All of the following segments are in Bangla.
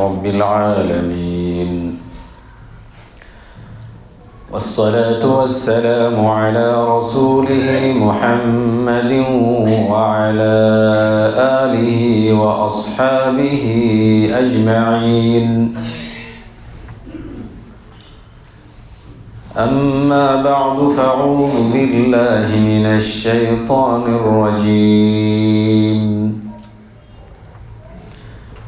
رب العالمين. والصلاة والسلام على رسوله محمد وعلى آله وأصحابه أجمعين. أما بعد فأعوذ بالله من الشيطان الرجيم.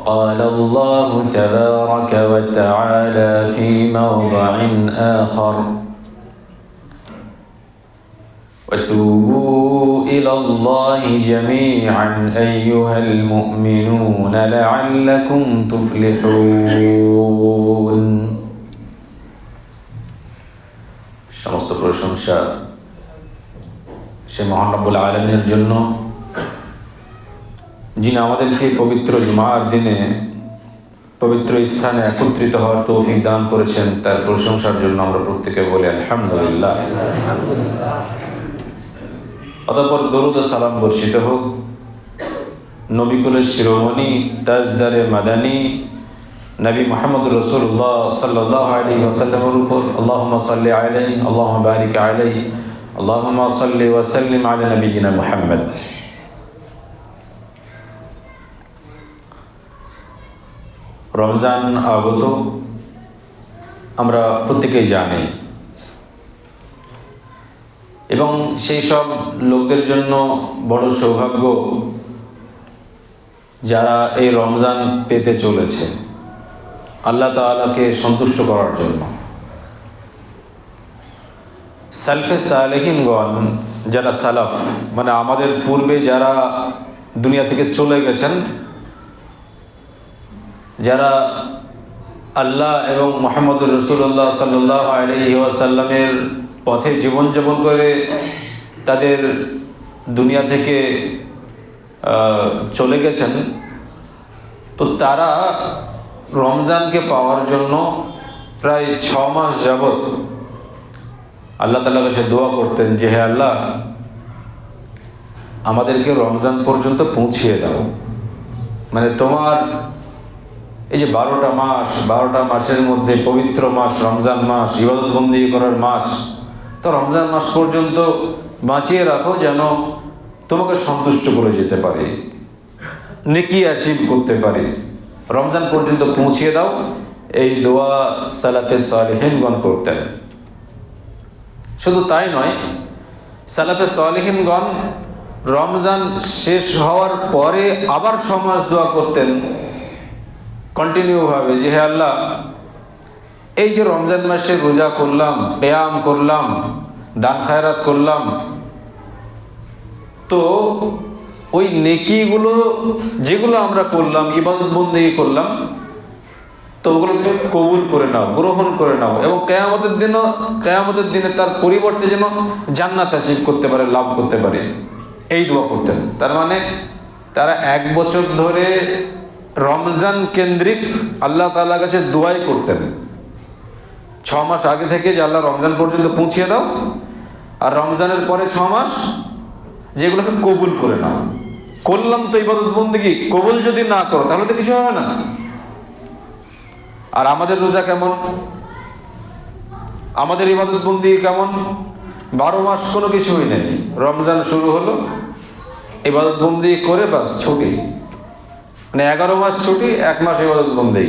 وقال الله تبارك وتعالى في موضع آخر وتوبوا إلى الله جميعا أيها المؤمنون لعلكم تفلحون সমস্ত প্রশংসা সে মহানব্বুল আলমের জন্য যিনি আমাদেরকে পবিত্র জুমার দিনে পবিত্র স্থানে একত্রিত হওয়ার তৌফিক দান করেছেন, তার প্রশংসার জন্য আমরা প্রত্যেকে বলি আলহামদুলিল্লাহ। অতপর দরুদ সালাম বর্ষিত হোক। নবিকুলের শিরোমণি, তাজদারে মাদানী, নবী মোহাম্মদ রসুল্লাহ সাল্লাহ আলী ওসাল্লামের উপর আল্লাহ সাল্লি আলাই আল্লাহ বারিক আলাই আল্লাহ সাল্লি ওয়াসাল্লিম আলী নবীনা মোহাম্মদ। রমজান আগত, আমরা প্রত্যেকেই জানি। এবং সেই সব লোকদের জন্য বড় সৌভাগ্য যারা এই রমজান পেতে চলেছে। আল্লাহ তালাকে সন্তুষ্ট করার জন্য। সালফে সালেহিনগণ যারা সালাফ মানে আমাদের পূর্বে যারা দুনিয়া থেকে চলে গেছেন যারা আল্লাহ এবং মোহাম্মদ রসুল্লাহ সাল্লাহ আলহি ওয়াসাল্লামের পথে জীবনযাপন করে তাদের দুনিয়া থেকে চলে গেছেন, তো তারা রমজানকে পাওয়ার জন্য প্রায় ছ মাস যাবৎ আল্লাহ তালার কাছে দোয়া করতেন যে, হে আল্লাহ, আমাদেরকে রমজান পর্যন্ত পৌঁছিয়ে দাও। মানে তোমার এই যে বারোটা মাস, বারোটা মাসের মধ্যে পবিত্র মাস, রমজান মাস ইবাদতবন্দি করার মাস, তো রমজান মাস পর্যন্ত বাঁচিয়ে রাখো যেন তোমাকে সন্তুষ্ট করে যেতে পারে, নেকি অ্যাচিভ করতে পারে। রমজান পর্যন্ত পৌঁছিয়ে দাও, এই দোয়া সালাফে সালেহিনগণ করতেন। শুধু তাই নয়, সালাফে সালেহিনগণ রমজান শেষ হওয়ার পরে আবার সমাজ দোয়া করতেন। কন্টিনিউভাবে যে হে আল্লাহ, এই যে রমজান মাসে রোজা করলাম, ব্যায়াম করলাম, দান খায়রাত করলাম, তো ওই নেকিগুলো যেগুলো আমরা করলাম, ইবাদত বন্দি করলাম, তো ওগুলো তুমি কবুল করে নাও, গ্রহণ করে নাও এবং কেয়ামতের দিনও, কেয়ামতের দিনে তার পরিবর্তে যেন জান্নাত হাসিব করতে পারে, লাভ করতে পারে। এই দোয়া করতেন তার মানে তারা এক বছর ধরে রমজান কেন্দ্রিক আল্লাহ তাল্লাহ কাছে দোয়াই করতেন। ছ মাস আগে থেকে যে আল্লাহ রমজান পর্যন্ত পৌঁছিয়ে দাও, আর রমজানের পরে ছ মাস যেগুলোকে কবুল করে নাও। করলাম তো ইবাদত বন্দিগি, কবুল যদি না করো, তাহলে তো কিছু হবে না। আর আমাদের রোজা কেমন? আমাদের ইবাদত বন্দি কেমন? বারো মাস কোনো কিছুই নেই। রমজান শুরু হলো, ইবাদত বন্দি করে বাস, ছুটি। মানে এগারো মাস ছুটি, এক মাস ইবাদত বন্দি।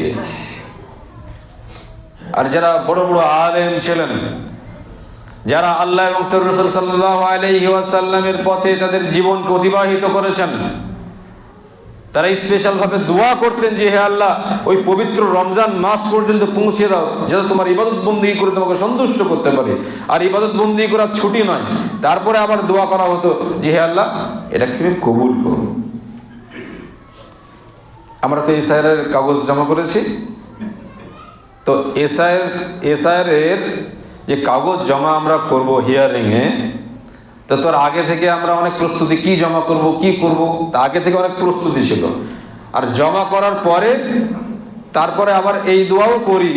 আর যারা বড় বড় আলেম ছিলেন, যারা আল্লাহ এবং রসুল সাল্লাহ আলাইহি ওয়াসাল্লামের পথে তাদের জীবনকে অতিবাহিত করেছেন, তারা স্পেশাল ভাবে দোয়া করতেন যে, হে আল্লাহ, ওই পবিত্র রমজান মাস পর্যন্ত পৌঁছে দাও, যাতে তোমার ইবাদত বন্দি করে তোমাকে সন্তুষ্ট করতে পারে। আর ইবাদত বন্দি করার ছুটি নয়, তারপরে আবার দোয়া করা হতো যে, হে আল্লাহ, এটাকে তুমি কবুল করো। আমরা তো এসআইয়ের কাগজ জমা করেছি। তো এসআইয়ের এসআইয়ের যে কাগজ জমা আমরা করব হিয়ারিংয়ে, তো তোর আগে থেকে আমরা অনেক প্রস্তুতি, কি জমা করব, কি করব, তা আগে থেকে অনেক প্রস্তুতি ছিল। আর জমা করার পরে, তারপরে আবার এই দোয়াও করি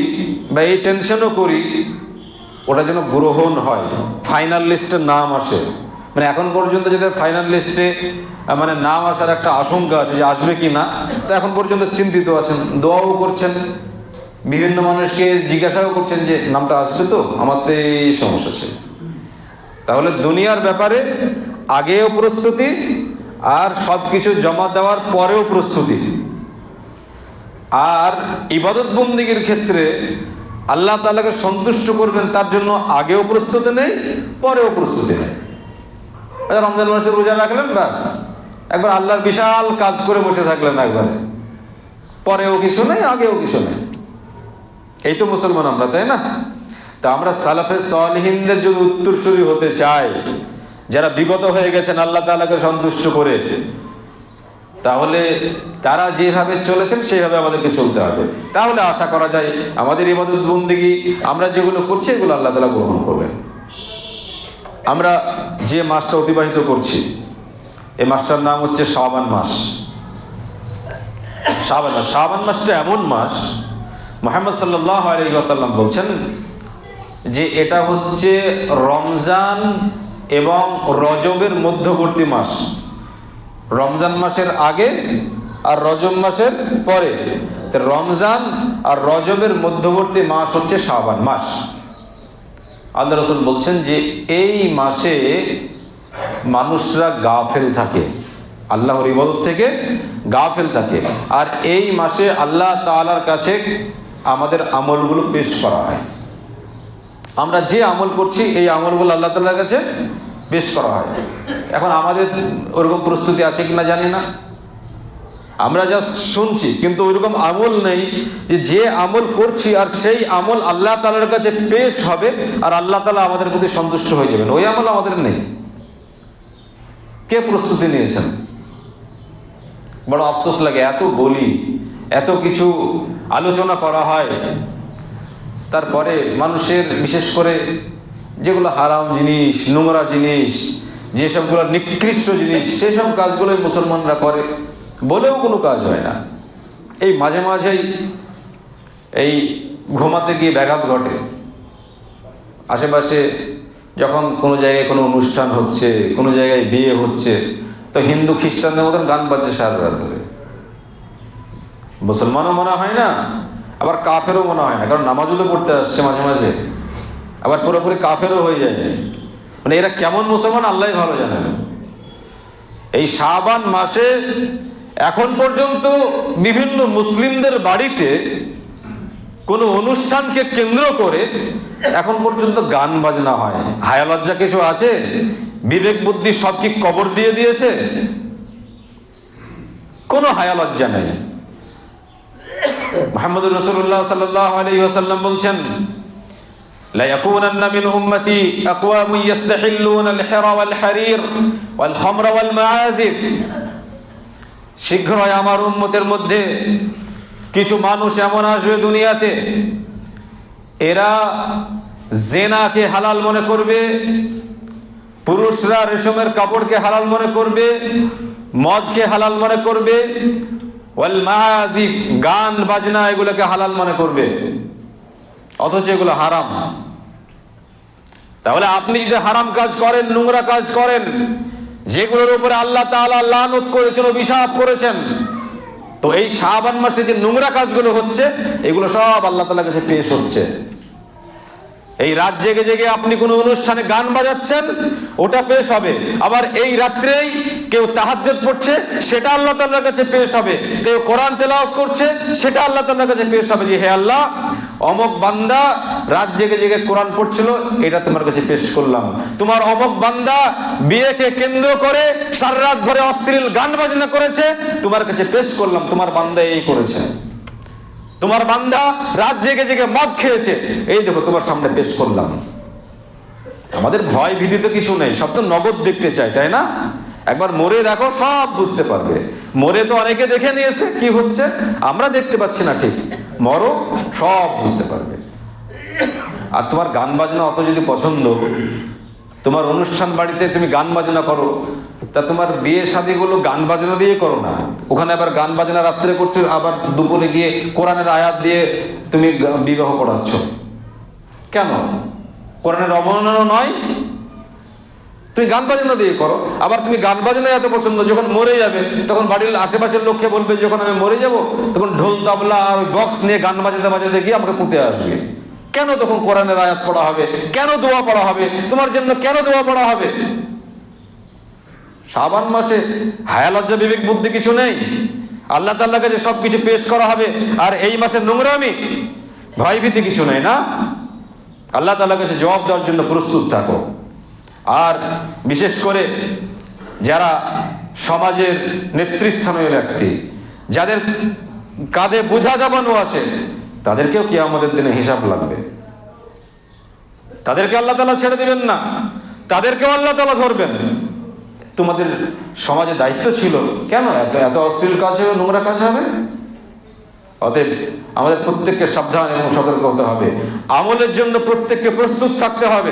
বা এই টেনশনও করি, ওটা যেন গ্রহণ হয়, ফাইনাল লিস্টের নাম আসে। মানে এখন পর্যন্ত যাদের ফাইনাল লিস্টে মানে নাম আসার একটা আশঙ্কা আছে যে আসবে কি না তো এখন পর্যন্ত চিন্তিত আছেন, দোয়াও করছেন, বিভিন্ন মানুষকে জিজ্ঞাসাও করছেন যে নামটা আসবে তো আমার তো এই সমস্যা ছিল। তাহলে দুনিয়ার ব্যাপারে আগেও প্রস্তুতি আর সব কিছু জমা দেওয়ার পরেও প্রস্তুতি। আর ইবাদত বন্দিগির ক্ষেত্রে আল্লাহ তালাকে সন্তুষ্ট করবেন তার জন্য আগেও প্রস্তুতি নেই, পরেও প্রস্তুতি নেই। রমজান মাসে রোজা রাখলেন, ব্যাস। একবার আল্লাহর বিশাল কাজ করে বসে থাকলেন একবারে। পরেও কিছু নেই, আগেও কিছু নেই। এই তো মুসলমান আমরা, তাই না? তা আমরা সালাফে সালহিনদের যদি উত্তরসূরি হতে চাই, যারা বিগত হয়ে গেছেন, আল্লাহ তালাকে সন্তুষ্ট করে, তাহলে তারা যেভাবে চলেছেন, সেইভাবে আমাদেরকে চলতে হবে। তাহলে আশা করা যায়, আমাদের ইবাদত বন্দিগি আমরা যেগুলো করছি, এগুলো আল্লাহ তালা গ্রহণ করবেন। আমরা যে মাসটা অতিবাহিত করছি, এই মাসটার নাম হচ্ছে শাবান মাস। শাবান মাস। শাবান মাসটা এমন মাস, মোহাম্মদ সাল্লাহ আলাইসাল্লাম বলছেন যে এটা হচ্ছে রমজান এবং রজবের মধ্যবর্তী মাস। রমজান মাসের আগে আর রজব মাসের পরে। রমজান আর রজবের মধ্যবর্তী মাস হচ্ছে শাবান মাস। আল্লাহ রসুল বলছেন যে এই মাসে মানুষরা গাফেল থাকে। আল্লাহর ইবাদত থেকে গাফেল থাকে। আর এই মাসে আল্লাহ তালার কাছে আমাদের আমলগুলো পেশ করা হয়। আমরা যে আমল করছি, এই আমলগুলো আল্লাহ তালার কাছে পেশ করা হয়। এখন আমাদের ওরকম প্রস্তুতি আছে কিনা জানি না। আমরা জাস্ট শুনছি, কিন্তু ওইরকম আমল নেই যে যে আমল করছি আর সেই আমল আল্লাহ তালার কাছে পেশ হবে আর আল্লাহ তালা আমাদের প্রতি সন্তুষ্ট হয়ে যাবেন। ওই আমল আমাদের নেই। কে প্রস্তুতি নিয়েছেন? বড় আফসোস লাগে, এত বলি, এত কিছু আলোচনা করা হয়। তারপরে মানুষের বিশেষ করে যেগুলো হারাম জিনিস, নোংরা জিনিস, যেসবগুলো নিকৃষ্ট জিনিস, সেসব কাজগুলোই মুসলমানরা করে। বলেও কোনো কাজ হয় না। এই মাঝে মাঝেই এই ঘুমাতে গিয়ে ব্যাঘাত ঘটে। আশেপাশে যখন কোনো জায়গায় কোনো অনুষ্ঠান হচ্ছে, কোনো জায়গায় বিয়ে হচ্ছে, তো হিন্দু, খ্রিস্টানদের মতন গান বাজছে সারা রাত ধরে। মুসলমানও মনে হয় না, আবার কাফেরও মনে হয় না, কারণ নামাজও তো পড়তে আসছে মাঝে মাঝে। আবার পুরোপুরি কাফেরও হয়ে যায় মানে এরা কেমন মুসলমান আল্লাহ ভালো জানেন। এই শাবান মাসে এখন পর্যন্ত বিভিন্ন মুসলিমদের বাড়িতে কোনো অনুষ্ঠানকে কেন্দ্র করে এখন পর্যন্ত গান বাজনা হয় হায়ালজ্জা কিছু আছে বিবেক বুদ্ধি সব কি কবর দিয়ে দিয়েছে কোনো হায়ালজ্জা নেই মোহাম্মদ রসুল্লাহ সাল্লাহ আলাইহি ওয়াসাল্লাম বলছেন لا يكونن من أمتي أقوام يستحلون الحر والحرير والخمر والمعازف শীঘ্রই আমার উন্মতের মধ্যে কিছু মানুষ এমন আসবে দুনিয়াতে, এরা জেনাকে হালাল মনে করবে, পুরুষরা রেশমের কাপড়কে হালাল মনে করবে, মদকে হালাল মনে করবে গান, বাজনা এগুলোকে হালাল মনে করবে। অথচ এগুলো হারাম। তাহলে আপনি যদি হারাম কাজ করেন, নোংরা কাজ করেন যেগুলোর উপরে আল্লাহ তাআলা লানত করেছেন অভিশাপ করেছেন। তো এই শাবান মাসে যে নোংরা কাজগুলো হচ্ছে, এগুলো সব আল্লাহ তাআলার কাছে পেশ হচ্ছে। এই রাত জেগে জেগে আপনি কোনো অনুষ্ঠানে গান বাজাচ্ছেন, ওটা পেশ হবে। আবার এই রাত্রেই কেউ তাহাজ্জুদ পড়ছে, সেটা আল্লাহ তাআলার কাছে পেশ হবে। কেউ কোরআন তেলাওয়াত করছে, সেটা আল্লাহ তাআলার কাছে পেশ হবে যে, হে আল্লাহ অমক বান্দা রাত জেগে জেগে কোরআন পড়ছিল, এটা তোমার কাছে পেশ করলাম। তোমার অমক বান্দা বিয়েকে কেন্দ্র করে সারা রাত ধরে অশ্লীল গান বাজনা করেছে, তোমার কাছে পেশ করলাম, তোমার বান্দা এই করেছে। তোমার বান্দা রাত জেগে জেগে মদ খেয়েছে, এই দেখো তোমার সামনে পেশ করলাম। আমাদের ভয় ভীতি তো কিছু নেই, সব তো নগদ দেখতে চাই তাই না? একবার মরে দেখো, সব বুঝতে পারবে। মরে তো অনেকে দেখে নিয়েছে, কি হচ্ছে? আমরা দেখতে পাচ্ছি না ঠিক। মরো, সব বুঝতে পারবে। আর তোমার গান বাজনা অত যদি পছন্দ, তোমার অনুষ্ঠান বাড়িতে তুমি গান বাজনা করো, তা তোমার বিয়ে শাদিগুলো গান বাজনা দিয়ে করো না। ওখানে আবার গান বাজনা রাত্রে করছ আবার দুপুরে গিয়ে কোরআনের আয়াত দিয়ে তুমি বিবাহ করাচ্ছ। কেন? কোরআনের অবমাননা নয় তুমি গান বাজনা দিয়ে করো। আবার তুমি গান বাজনা এত পছন্দ, যখন মরে যাবে, তখন বাড়ির আশেপাশের লোককে বলবে, যখন আমি মরে যাব, তখন ঢোল, তাবলা আর বক্স নিয়ে গান বাজাতে বাজাতে গিয়ে আমাকে পুঁতে আসবে। কেন তখন কোরআনের আয়াত পড়া হবে? কেন দোয়া পড়া হবে? তোমার জন্য কেন দোয়া পড়া হবে? শ্রাবণ মাসে হায়ালজ্জা বিবেক, বুদ্ধি কিছু নেই। আল্লাহ তাল্লাহ কাছে সব কিছু পেশ করা হবে, আর এই মাসে নোংরামি, ভয়ভীতি কিছু নেই না? আল্লাহ তাল্লাহ কাছে জবাব দেওয়ার জন্য প্রস্তুত থাকো। আর বিশেষ করে যারা সমাজের নেতৃস্থানীয় ব্যক্তি, যাদের কাঁধে বোঝা জামানো আছে, তাদেরকেও কি আমাদের দিনে হিসাব লাগবে। তাদেরকে আল্লাহ তালা ছেড়ে দিবেন না, তাদেরকেও আল্লাহ তালা ধরবেন। তোমাদের সমাজে দায়িত্ব ছিল কেন? এত এত অশ্লীল কাজ হবে নোংরা কাজ হবে? অতএব আমাদের প্রত্যেককে সাবধান এবং সতর্ক হতে হবে। আমলের জন্য প্রত্যেককে প্রস্তুত থাকতে হবে।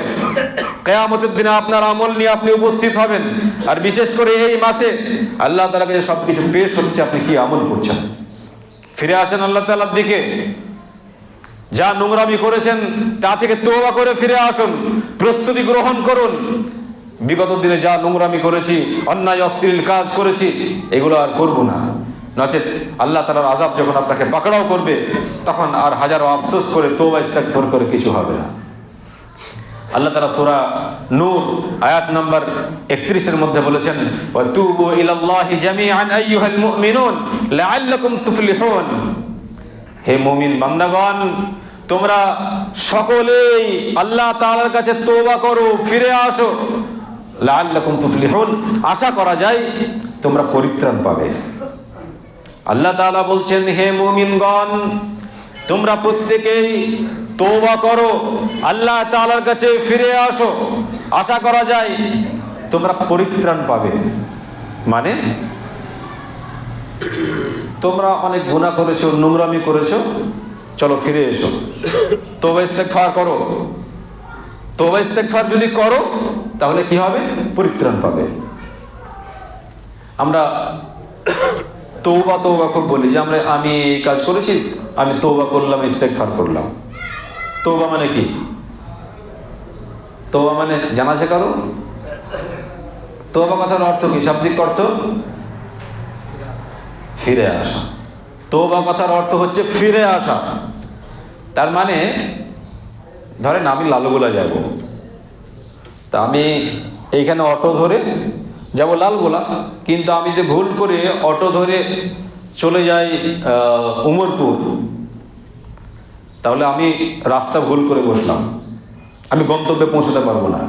কেয়ামতের দিনে আপনার আমল নিয়ে আপনি উপস্থিত হবেন। আর বিশেষ করে এই মাসে আল্লাহ তালা কাছে সব কিছু পেশ হচ্ছে আপনি কি আমল করছেন? ফিরে আসেন আল্লাহ তালার দিকে। যা নোংরামি করেছেন, তা থেকে তোবা করে ফিরে আসুন। প্রস্তুতি গ্রহণ করুন। বিগত দিনে যা নোংরামি করেছি, অন্যায়, অশ্লীল কাজ করেছি, এগুলো আর করব না। নচেত আল্লাহ তালার আজাব যখন আপনাকে পাকড়াও করবে, তখন আর হাজারো আফসোস করে তোবা ইস্তাকফর করে কিছু হবে না। আল্লাহ তালা সুরা নূর, আয়াত নাম্বার একত্রিশের মধ্যে বলেছেন, ওয়াতুবু ইলাল্লাহি জামিআন আইয়ুহাল মুমিনুন, লাআল্লাকুম তুফলিহুন। হে মুমিন বান্দাগণ, তোমরা সকলেই আল্লাহ তাআলার কাছে তওবা করো, ফিরে আসো। লাআল্লাকুম তুফলিহুন, আশা করা যায় তোমরা পরিত্রাণ পাবে। আল্লাহ তাআলা বলছেন, হে মুমিনগণ, তোমরা প্রত্যেকেই তওবা করো। আল্লাহ তাআলার কাছে ফিরে আসো। আশা করা যায় তোমরা পরিত্রাণ পাবে। মানে তোমরা অনেক গুনাহ করেছ, নোংরামি করেছ। চলো ফিরে এসো। তোবা ইস্তেগফার করো। তোবা ইস্তেগফার যদি করো, তাহলে কি হবে? পরিত্রাণ পাবে। আমরা তৌবা তৌবা খুব বলি। যে আমরা, আমি এই কাজ করেছি, আমি তৌবা করলাম, ইস্তেগফার করলাম। তৌবা মানে কি? তৌবা মানে জানা কারও তৌবা কথার অর্থ কি? শাব্দিক অর্থ? ফিরে আসা। তৌবা কথার অর্থ হচ্ছে ফিরে আসা। তার মানে ধরেন আমি লালুগোলা যাব। তা আমি এইখানে অটো ধরে যাব লালগোলা, কিন্তু আমি যদি ভুল করে অটো ধরে চলে যাই উমরপুর, তাহলে আমি রাস্তা ভুল করে বসলাম। আমি গন্তব্যে পৌঁছতে পারব না।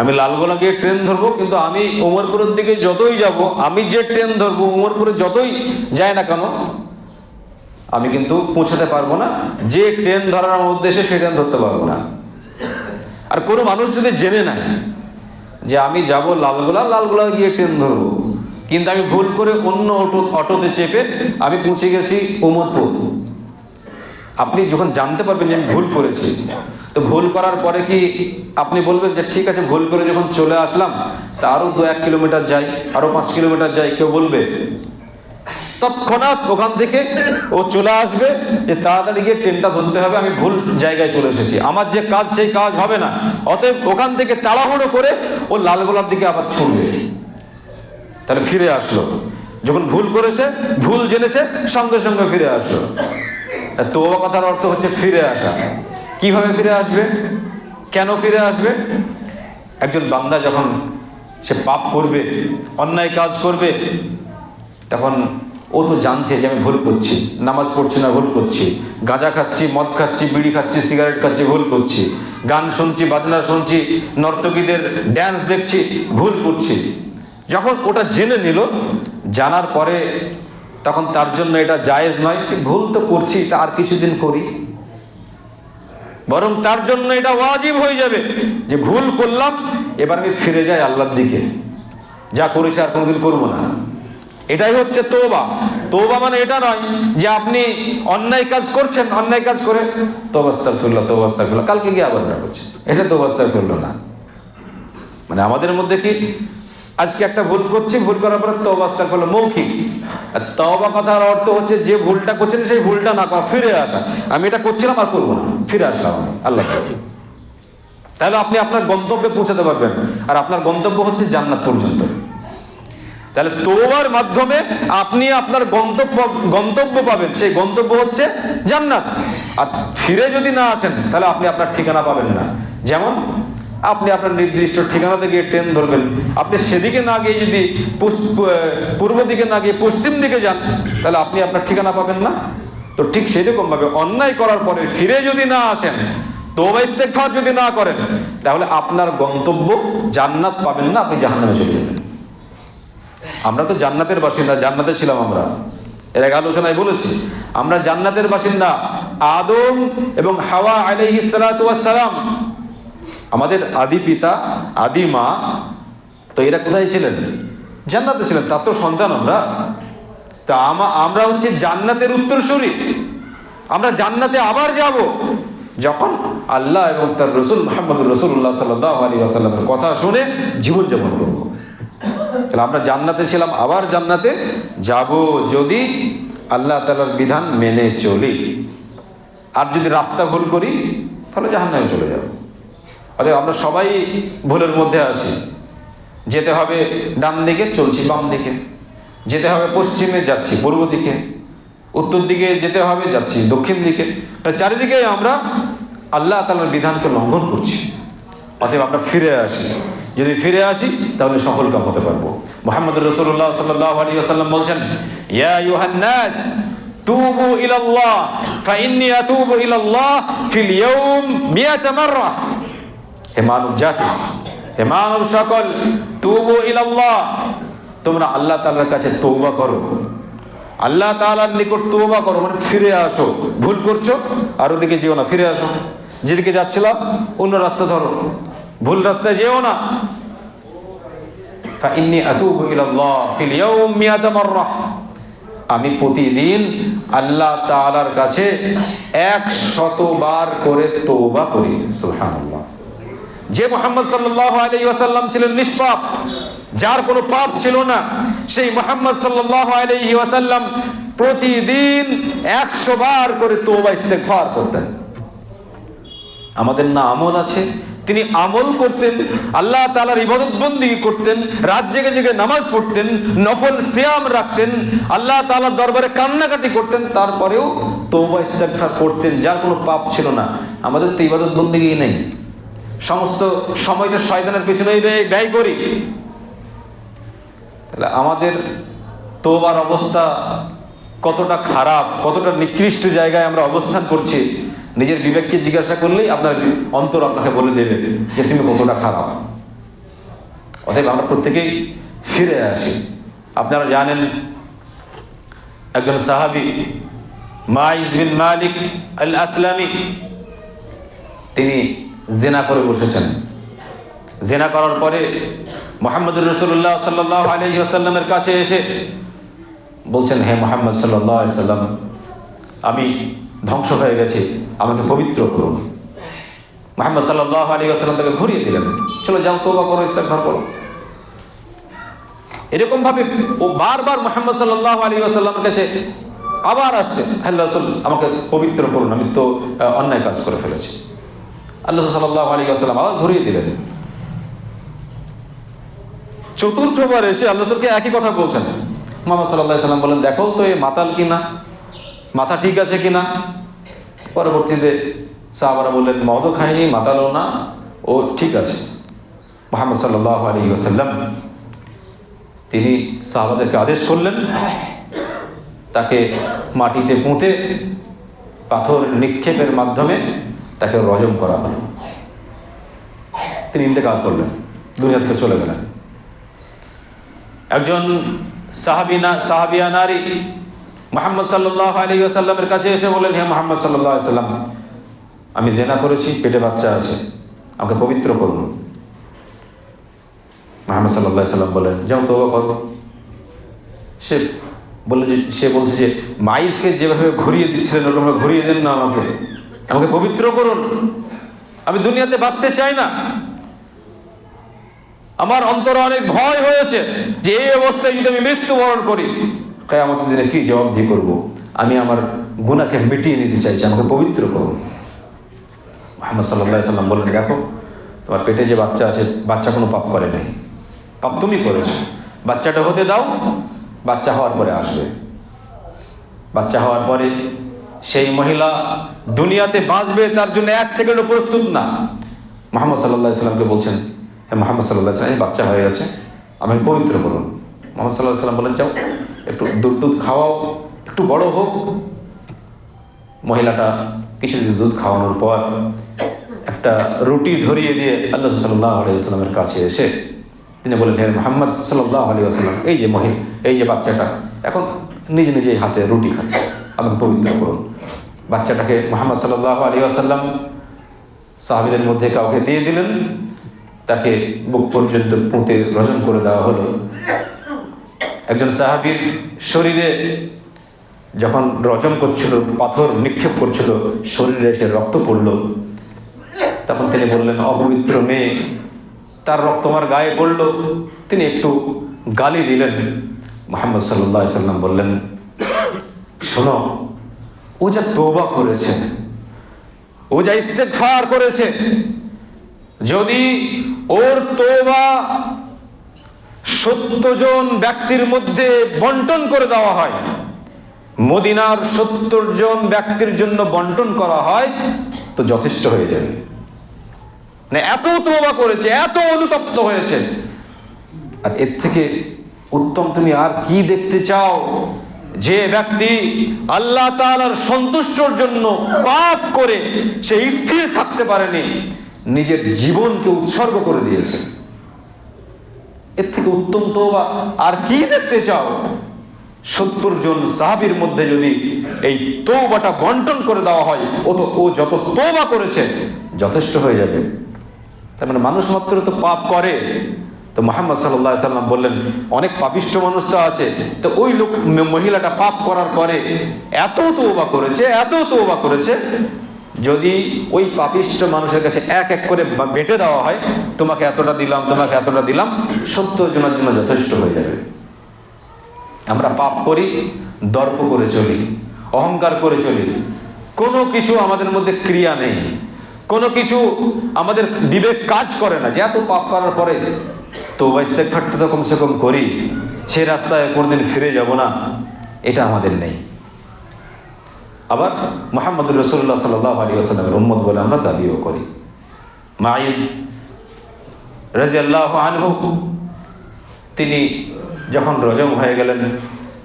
আমি লালগোলা গিয়ে ট্রেন ধরবো, কিন্তু আমি উমরপুরের দিকে যতই যাব, আমি যে ট্রেন ধরবো, উমরপুরে যতই যায় না কেন, আমি কিন্তু পৌঁছাতে পারব না। যে ট্রেন ধরার আমার উদ্দেশ্যে সেই ট্রেন ধরতে পারব না। আর কোনো মানুষ যদি জেনে নেয় যে আমি যাব লালগোলা লালগোলা গিয়ে ট্রেন ধরবো। কিন্তু আমি ভুল করে অন্য অটো, অটোতে চেপে আমি পৌঁছে গেছি উমরপুর। আপনি যখন জানতে পারবেন যে আমি ভুল করেছি, তো ভুল করার পরে কি আপনি বলবেন যে ঠিক আছে, ভুল করে যখন চলে আসলাম, তা আরও দু এক কিলোমিটার যাই আরও পাঁচ কিলোমিটার যাই, কেউ বলবে। তৎক্ষণাৎ ওখান থেকে ও চলে আসবে, যে তাড়াতাড়ি গিয়ে ট্রেনটা ধরতে হবে, আমি ভুল জায়গায় চলে এসেছি। আমার যে কাজ, সেই কাজ হবে না। অতএব ওখান থেকে তাড়াহুড়ো করে ও লালগোলার দিকে আবার ছুটবে তাহলে ফিরে আসলো। যখন ভুল করেছে, ভুল জেনেছে, সঙ্গে সঙ্গে ফিরে আসলো। তোবা কথার অর্থ হচ্ছে ফিরে আসা। কীভাবে ফিরে আসবে? কেন ফিরে আসবে? একজন বান্দা যখন সে পাপ করবে, অন্যায় কাজ করবে, তখন ও তো জানছে যে আমি ভুল করছি। নামাজ পড়ছি না, ভুল করছি। গাঁজা খাচ্ছি, মদ খাচ্ছি, বিড়ি খাচ্ছি, সিগারেট খাচ্ছি, ভুল করছি। গান শুনছি, বাজনা শুনছি, নর্তকীদের ড্যান্স দেখছি, ভুল করছি। যখন ওটা জেনে নিল, জানার পরে তখন তার জন্য এটা জায়েজ নয় ভুল তো করছি, তা আর কিছুদিন করি। বরং তার জন্য এটা ওয়াজিব হয়ে যাবে যে ভুল করলাম, এবার আমি ফিরে যাই আল্লাহর দিকে। যা করেছে আর কোনোদিন করব না। এটাই হচ্ছে তোবা। তোবা মানে এটা নয় যে আপনি অন্যায় কাজ করছেন, অন্যায় কাজ করে। তোবাস্তার ফিরল তোবাস্তার ফিরল কালকে গিয়ে আবার না করছে এটা তোবাস্তার ফিরল না। মানে আমাদের মধ্যে কি আজকে একটা ভুল করছি, ভুল করার পরে তবাস্তার ফলে মৌখিক। আর তবা কথার অর্থ হচ্ছে যে ভুলটা করছেন, সেই ভুলটা না করা, ফিরে আসা। আমি এটা করছিলাম আর করব না। ফিরে আসলাম আমি। আল্লাহ তাহলে আপনি আপনার গন্তব্যে পৌঁছাতে পারবেন। আর আপনার গন্তব্য হচ্ছে জান্নাত পর্যন্ত। তাহলে তোবার মাধ্যমে আপনি আপনার গন্তব্য গন্তব্য পাবেন। সেই গন্তব্য হচ্ছে জান্নাত। আর ফিরে যদি না আসেন, তাহলে আপনি আপনার ঠিকানা পাবেন না। যেমন, আপনি আপনার নির্দিষ্ট ঠিকানাতে গিয়ে ট্রেন ধরবেন। আপনি সেদিকে না গিয়ে যদি পূর্ব দিকে না গিয়ে পশ্চিম দিকে যান, তাহলে আপনি আপনার ঠিকানা পাবেন না। তো ঠিক সেরকম ভাবে অন্যায় করার পরে ফিরে যদি না আসেন তোবা যদি না করেন, তাহলে আপনার গন্তব্য জান্নাত পাবেন না, আপনি জাহান্নামে চলে যাবেন। আমরা তো জান্নাতের বাসিন্দা, জান্নাতে ছিলাম আমরা। এর আগে আলোচনায় বলেছি, আমরা জান্নাতের বাসিন্দা আদম এবং হাওয়া আলাইহি সালাম আমাদের আদি পিতা, আদি মা, তো এরা কোথায় ছিলেন? জান্নাতে ছিলেন, তার তো সন্তান আমরা। তা আমা- আমরা হচ্ছে জান্নাতের উত্তরসূরি। আমরা জান্নাতে আবার যাব। যখন আল্লাহ এবং তার রসুল মোহাম্মদ রসুল্লাহ সাল্লাহ আলী আসাল্লামের কথা শুনে জীবনযাপন করব। তাহলে আমরা জান্নাতে ছিলাম, আবার জান্নাতে যাব যদি আল্লাহ তালার বিধান মেনে চলি। আর যদি রাস্তা ভুল করি, তাহলে জাহান্নামে চলে যাব। অতএব আমরা সবাই ভুলের মধ্যে আছি। যেতে হবে ডান দিকে, চলছি বাম দিকে। যেতে হবে পশ্চিমে, যাচ্ছি পূর্ব দিকে। উত্তর দিকে যেতে হবে, যাচ্ছি দক্ষিণ দিকে। চারিদিকে আমরা আল্লাহ তালার বিধানকে লঙ্ঘন করছি। অতএব আমরা ফিরে আসি। যদি ফিরে আসি, তাহলে সফল কাম হতে পারব। মোহাম্মদ রসুল্লাহ সাল্লাহ আলী আসাল্লাম বলছেন, ইয়া ইউহান্নাস তুবু ইলাল্লাহ, ফাইন্নি আতুবু ইলাল্লাহ ফিল ইয়াউম মিয়াতা মাররা। হে মানব জাতি, হে মানব সকল, তুবু ইলাল্লাহ, তোমরা আল্লাহ তাআলার কাছে তৌবা করো। আল্লাহ তাআলার নিকট তৌবা করো মানে ফিরে আসো। ভুল করছ, আর ওদিকে যেও না, ফিরে আসো। যেদিকে যাচ্ছিলাম, অন্য রাস্তা ধরো। ভুল রাস্তায় যেও না। আমি প্রতিদিন আল্লাহ তালার কাছে এক শতবার করে তৌবা করি যে মোহাম্মদ ওয়াসাল্লাম ছিলেন নিষ্পাপ, যার কোনো পাপ ছিল না, সেই মোহাম্মদ ওয়াসাল্লাম প্রতিদিন একশো বার করে তোবা ইস্তেগফার করতেন। আমাদের না আমল আছে তিনি আমল করতেন, আল্লাহ তালার ইবাদত বন্দি করতেন, রাত জেগে জেগে নামাজ পড়তেন, নফল সিয়াম রাখতেন, আল্লাহ তালার দরবারে কান্নাকাটি করতেন, তারপরেও তৌবা ইস্তেগফার করতেন, যার কোনো পাপ ছিল না। আমাদের তো ইবাদত বন্দিগি নেই। সমস্ত সময়টা শয়তানের ব্যয়- ব্যয় করি। তাহলে আমাদের তোবার অবস্থা কতটা খারাপ, কতটা নিকৃষ্ট জায়গায় আমরা অবস্থান করছি নিজের বিবেককে জিজ্ঞাসা করলেই আপনার অন্তর আপনাকে বলে দেবে যে তুমি কতটা খারাপ। অতএব আমরা প্রত্যেকেই ফিরে আসি। আপনারা জানেন, একজন সাহাবি, মাইজ বিন মালিক আল আসলামী তিনি জেনা করে বসেছেন। জেনা করার পরে মোহাম্মদ রসুল্লাহ সাল্লাহ আলহি আসাল্লামের কাছে এসে বলছেন, হে মোহাম্মদ সাল্লাহ সাল্লাম আমি ধ্বংস হয়ে গেছি। আমাকে পবিত্র করুন। মোহাম্মদ সাল্লাহ আলী তাকে ঘুরিয়ে দিলেন। চলো যাও তোবা করো, ইস্তেগফার করো। এরকম ভাবে ও বারবার মোহাম্মদ সাল্লাহ আলী আসাল্লামের কাছে আবার আসছে। আল্লাহ রসুল, আমাকে পবিত্র করুন, আমি তো অন্যায় কাজ করে ফেলেছি। আল্লাহ সাল্লাহ আলী আসাল্লাম আবার ঘুরিয়ে দিলেন। চতুর্থবার এসে আল্লাহ একই কথা বলছেন। মোহাম্মদ সাল্লাহ সাল্লাম বলেন দেখো তো এই মাতাল কিনা? মাথা ঠিক আছে কিনা? পরবর্তীতে সাহাবারা বললেন, মদও খায়নি মাতালও না। ও ঠিক আছে। মোহাম্মদ সাল্লাহ আলী ওসাল্লাম তিনি সাহাবাদেরকে আদেশ করলেন, তাকে মাটিতে পুঁতে পাথর নিক্ষেপের মাধ্যমে তাকে রজম করা হলো। তিনি ইন্তেকাল করলেন, দুনিয়া থেকে চলে গেলেন। একজন সাহাবিনা সাহাবিয়া নারী মোহাম্মদ সাল্লাহ আলী আসাল্লামের কাছে এসে বলেন হে মোহাম্মদ সাল্লাহ সাল্লাম আমি জেনা করেছি, পেটে বাচ্চা আছে, আমাকে পবিত্র করুন। মোহাম্মদ সাল্লাহ সাল্লাম বলেন যাও তো করো। সে বলল যে, সে বলছে যে মাইসকে যেভাবে ঘুরিয়ে দিচ্ছিলেন ওরকম ঘুরিয়ে দেন না আমাকে। আমাকে পবিত্র করুন। আমি দুনিয়াতে বাঁচতে চাই না। আমার অন্তরে অনেক ভয় হয়েছে যে, এই অবস্থায় যদি আমি মৃত্যুবরণ করি কেয়ামতের দিনে কি জবাব দিয়ে করব? আমি আমার গুণাকে মিটিয়ে নিতে চাইছি, আমাকে পবিত্র করুন। মোহাম্মদ সাল্লাহ সাল্লাম বললেন, দেখো, তোমার পেটে যে বাচ্চা আছে, বাচ্চা কোনো পাপ করে নাই। পাপ তুমি করেছ। বাচ্চাটা হতে দাও, বাচ্চা হওয়ার পরে আসবে। বাচ্চা হওয়ার পরে সেই মহিলা দুনিয়াতে বাঁচবে, তার জন্য এক সেকেন্ডও প্রস্তুত না। মোহাম্মদ সাল্লাহ সাল্লামকে বলছেন হ্যাঁ মোহাম্মদ সাল্লাহ সাল্লাম বাচ্চা হয়ে গেছে, আমাকে পবিত্র করুন। মোহাম্মদ সাল্লাহ সাল্লাম বলেন যাও। একটু দুধ দুধ খাওয়াও। একটু বড় হোক। মহিলাটা কিছুদিন দুধ খাওয়ানোর পর একটা রুটি ধরিয়ে দিয়ে আল্লাহ সাল্লাহ আলিয়াস্লামের কাছে এসে তিনি বলেন হে মোহাম্মদ সাল্লাহ আলী আসাল্লাম এই যে মহিল, এই যে বাচ্চাটা, এখন নিজে নিজে হাতে রুটি খাচ্ছে। আমাকে পবিত্র করুন। বাচ্চাটাকে মোহাম্মদ সাল্লাহ আলী আসাল্লাম সাহাবিদের মধ্যে কাউকে দিয়ে দিলেন। তাকে বুক পর্যন্ত পুঁতে রজন করে দেওয়া হলো। একজন সাহাবির শরীরে যখন রচন করছিল, পাথর নিক্ষেপ করছিল, শরীরে এসে রক্ত পড়ল। তখন তিনি বললেন, অপবিত্র মেয়ে, তার রক্ত আমার গায়ে পড়ল। তিনি একটু গালি দিলেন। মোহাম্মদ সাল্লাহ সাল্লাম বললেন, শোনো, ও যা তোবা করেছে, ও যা ইস্তেকফার করেছে, যদি ওর তোবা সত্তর জন ব্যক্তির মধ্যে বন্টন করে দেওয়া হয়। মদিনার সত্তর জন ব্যক্তির জন্য বন্টন করা হয়, তো যথেষ্ট হয়ে যাবে। মানে এত তোবা করেছে, এত অনুতপ্ত হয়েছে। আর এর থেকে উত্তম তুমি আর কি দেখতে চাও? যে ব্যক্তি আল্লাহ তাআলার সন্তুষ্টর জন্য পাপ করে, সে স্থির থাকতে পারেনি, নিজের জীবনকে উৎসর্গ করে দিয়েছে। এর থেকে উত্তম তোবা আর কি দেখতে চাও? সত্তর জন সাহাবির মধ্যে যদি এই তৌবাটা বন্টন করে দেওয়া হয়, ও তো, ও যত তৌবা করেছে, যথেষ্ট হয়ে যাবে। তার মানে মানুষ মাত্র তো পাপ করে। তো মোহাম্মদ সাল্লাহ সাল্লাম বললেন, অনেক পাপিষ্ট মানুষ তো আছে। তো ওই লোক মহিলাটা পাপ করার পরে এত তৌবা করেছে, এত তৌবা করেছে যদি ওই পাপিষ্ট মানুষের কাছে এক এক করে বেটে দেওয়া হয়, তোমাকে এতটা দিলাম, তোমাকে এতটা দিলাম, সত্তর জনের জন্য যথেষ্ট হয়ে যাবে। আমরা পাপ করি, দর্প করে চলি, অহংকার করে চলি। কোনো কিছু আমাদের মধ্যে ক্রিয়া নেই। কোনো কিছু আমাদের বিবেক কাজ করে না। যে এত পাপ করার পরে তো ইস্তেকফারটা তো কমসে কম করি সে রাস্তায় কোনোদিন ফিরে যাব না, এটা আমাদের নেই। আবার মোহাম্মদুর রসুল্লাহ সাল্লাহ আলী আসালামের উম্মত বলে আমরা দাবিও করি। মাইজ রাজিয়াল্লাহ আনহু, তিনি যখন রজম হয়ে গেলেন,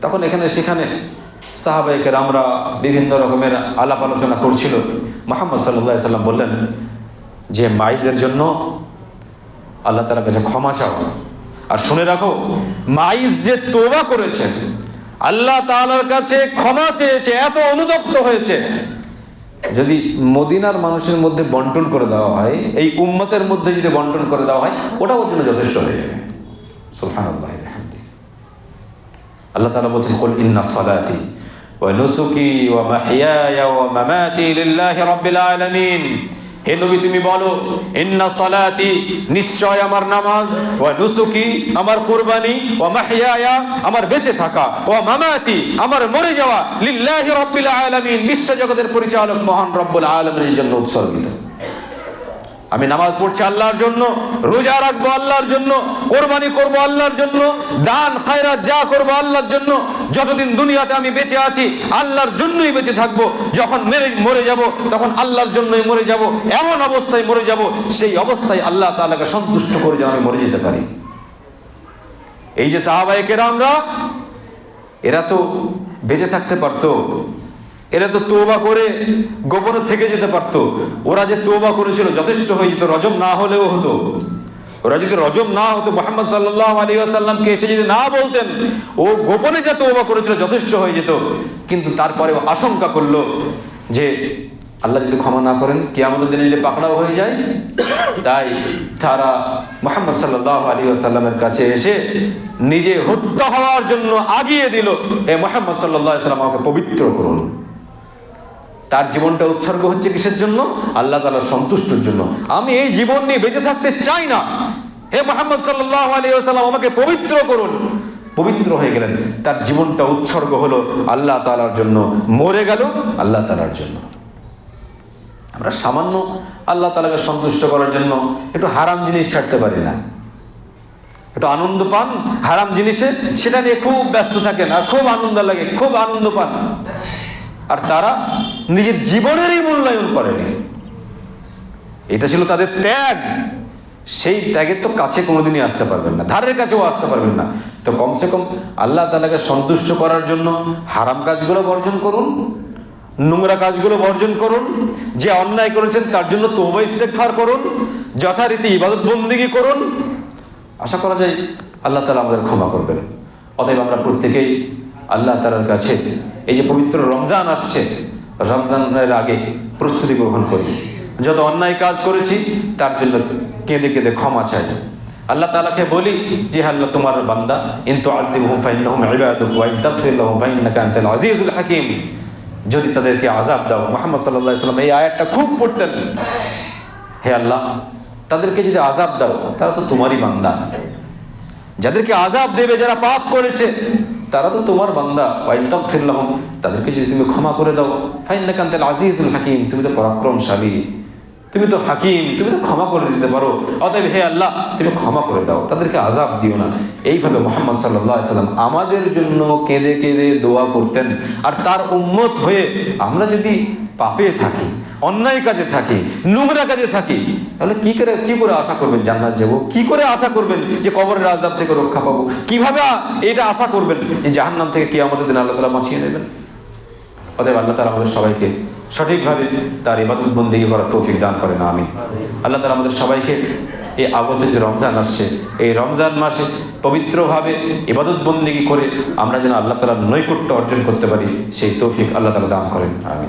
তখন এখানে সেখানে সাহাবাইকের আমরা বিভিন্ন রকমের আলাপ আলোচনা করছিল। মোহাম্মদ সাল্লাহ সাল্লাম বললেন যে মাইজের জন্য আল্লাহ তালার কাছে ক্ষমা চাও। আর শুনে রাখো মাইজ যে তোবা করেছে আল্লাহ তালার কাছে ক্ষমা চেয়েছে, এত অনুতপ্ত হয়েছে। যদি মদিনার মানুষের মধ্যে বন্টন করে দেওয়া হয়, এই উম্মতের মধ্যে যদি বন্টন করে দেওয়া হয় ওটা ওর জন্য যথেষ্ট হয়ে যাবে। সুলহান আল্লাহ তালা বলছেন, কুল ইন্না সালাতি মাহিয়ায়া ওয়া মামাতি লিল্লাহি রাব্বিল আলামিন। হে নবী, তুমি বলো, ইন্না সালাতি নিশ্চয় আমার নামাজ, ওয়া নুসুকি আমার কুরবানি, ওয়া মাহইয়ায়া আমার বেঁচে থাকা ও মামাতি আমার মরে যাওয়া, লিল্লাহি রাব্বিল আলামিন বিশ্ব জগতের পরিচালক মহান রব্বুল আলামিনের জন্য উৎসর্গিত। আমি নামাজ পড়ছি আল্লাহর জন্য, রোজা রাখব আল্লাহর জন্য, কোরবানি করব আল্লাহর জন্য, দান, খায়রাত যা করব আল্লাহর জন্য, যতদিন দুনিয়াতে আমি বেঁচে আছি, আল্লাহর জন্যই বেঁচে থাকব, যখন মেরে, মরে যাব, তখন আল্লাহর জন্যই মরে যাব, এমন অবস্থায় মরে যাব, সেই অবস্থায় আল্লাহ তালাকে সন্তুষ্ট করে যেন আমি মরে যেতে পারি। এই যে সাহাবায়ে আমরা এরা তো বেঁচে থাকতে পারতো এরা তো তোবা করে গোপনে থেকে যেতে পারতো। ওরা যে তোবা করেছিল, যথেষ্ট হয়ে যেত রজম না হলেও হতো। ওরা যদি রজম না হতো, মোহাম্মদ সাল্লাহ আলী আসাল্লামকে এসে যদি না বলতেন, ও গোপনে যে তোবা করেছিল, যথেষ্ট হয়ে যেত। কিন্তু তারপরে আশঙ্কা করল যে, আল্লাহ যদি ক্ষমা না করেন কি আমাদের দিনে যদি পাকড়াও হয়ে যায়, তাই তারা মোহাম্মদ সাল্লাহ আলী আসাল্লামের কাছে এসে নিজে হত্যা হওয়ার জন্য আগিয়ে দিল। এ মোহাম্মদ সাল্লাহ সাল্লাম আমাকে পবিত্র করুন। তার জীবনটা উৎসর্গ হচ্ছে কিসের জন্য? আল্লাহ তালার সন্তুষ্টর জন্য। আমি এই জীবন নিয়ে বেঁচে থাকতে চাই না। হে মোহাম্মদ সাল্লাহ আমাকে পবিত্র করুন। পবিত্র হয়ে গেলেন। তার জীবনটা উৎসর্গ হলো আল্লাহ তালার জন্য। মরে গেল আল্লাহ তালার জন্য। আমরা সামান্য আল্লাহ তালাকে সন্তুষ্ট করার জন্য একটু হারাম জিনিস ছাড়তে পারি না। একটু আনন্দ পান, হারাম জিনিসে, সেটা নিয়ে খুব ব্যস্ত থাকেন আর খুব আনন্দ লাগে, খুব আনন্দ পান। আর তারা নিজের জীবনেরই মূল্যায়ন করেনি। এটা ছিল তাদের ত্যাগ। সেই ত্যাগের তো কাছে কোনোদিনই আসতে পারবেন না, ধারের কাছেও আসতে পারবেন না। তো কমসে কম আল্লাহ তালাকে সন্তুষ্ট করার জন্য হারাম কাজগুলো বর্জন করুন, নোংরা কাজগুলো বর্জন করুন, যে অন্যায় করেছেন তার জন্য তৌবা ইস্তেকফার করুন, যথারীতি ইবাদত বন্দিগি করুন। আশা করা যায় আল্লাহ তালা আমাদের ক্ষমা করবেন। অতএব আমরা প্রত্যেকেই আল্লাহ তালার কাছে এই যে পবিত্র রমজান আসছে, রমজানের আগে প্রস্তুতি গ্রহণ করি। যত অন্যায় কাজ করেছি, তার জন্য কেঁদে কেঁদে ক্ষমা চাই। আল্লাহ তালাকে বলি যে আল্লাহ, তোমার বান্দা আজিজুল হাকীম। যদি তাদেরকে আযাব দাও, মুহাম্মদ আলাইহি সাল্লাম এই আয়াতটা খুব পড়তেন। হে আল্লাহ, তাদেরকে যদি আযাব দাও, তারা তো তোমারই বান্দা। যাদেরকে আজাব দেবে, যারা পাপ করেছে তারা তো তোমার বান্দা ওয়াইতাক ফিরলাহম তাদেরকে যদি তুমি ক্ষমা করে দাও ফাইন ফাইন্না কান্তাল আজিজুল হাকিম, তুমি তো পরাক্রমশালী। তুমি তো হাকিম, তুমি তো ক্ষমা করে দিতে পারো। অতএব হে আল্লাহ, তুমি ক্ষমা করে দাও, তাদেরকে আজাব দিও না। এইভাবে মোহাম্মদ সাল্লাহ সাল্লাম আমাদের জন্য কেঁদে কেঁদে দোয়া করতেন। আর তার উম্মত হয়ে আমরা যদি পাপে থাকি অন্যায় কাজে থাকি, নোংরা কাজে থাকি, তাহলে কি করে কি করে আশা করবেন জান্নাত যাব? কি করে আশা করবেন যে কবরের আজাব থেকে রক্ষা পাবো? কীভাবে এটা আশা করবেন যে জাহান্নাম থেকে কি আমাদের দিন আল্লাহ তালা বাঁচিয়ে নেবেন? অতএব আল্লাহ তালা আমাদের সবাইকে সঠিকভাবে তার ইবাদত বন্দিগি করার তৌফিক দান করেন আমি আল্লাহ তালা আমাদের সবাইকে এই আগত যে রমজান আসছে, এই রমজান মাসে পবিত্রভাবে ইবাদত বন্দিগি করে আমরা যেন আল্লাহ তালার নৈকট্য অর্জন করতে পারি, সেই তৌফিক আল্লাহ তালা দান করেন আমি